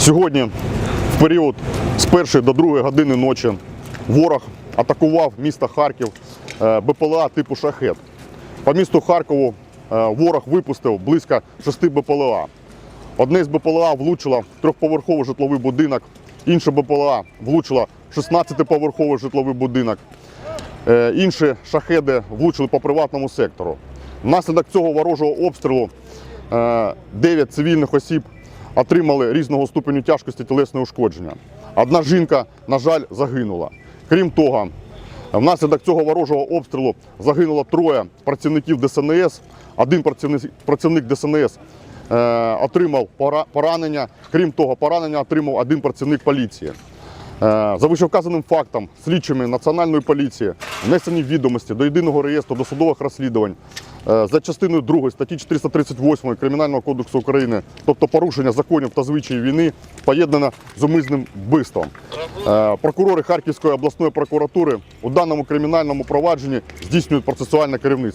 Сьогодні, в період з першої до другої години ночі, ворог атакував місто Харків е, БПЛА типу шахет. По місту Харкову е, ворог випустив близько шести БПЛА. Одне з БПЛА влучило трьохповерховий житловий будинок, інше БПЛА влучило в 16-поверховий житловий будинок. Е, Інші шахеди влучили по приватному сектору. Внаслідок цього ворожого обстрілу 9 цивільних осіб отримали різного ступеню тяжкості тілесне ушкодження. Одна жінка, на жаль, загинула. Крім того, внаслідок цього ворожого обстрілу загинуло троє працівників ДСНС. Один працівник, ДСНС е, отримав поранення. Крім того, поранення отримав один працівник поліції. Е, За вищевказаним фактом слідчими Національної поліції внесені відомості до єдиного реєстру досудових розслідувань за частиною 2 статті 438 Кримінального кодексу України, тобто порушення законів та звичаїв війни, поєднане з умисним вбивством. Е, Прокурори Харківської обласної прокуратури у даному кримінальному провадженні здійснюють процесуальне керівництво.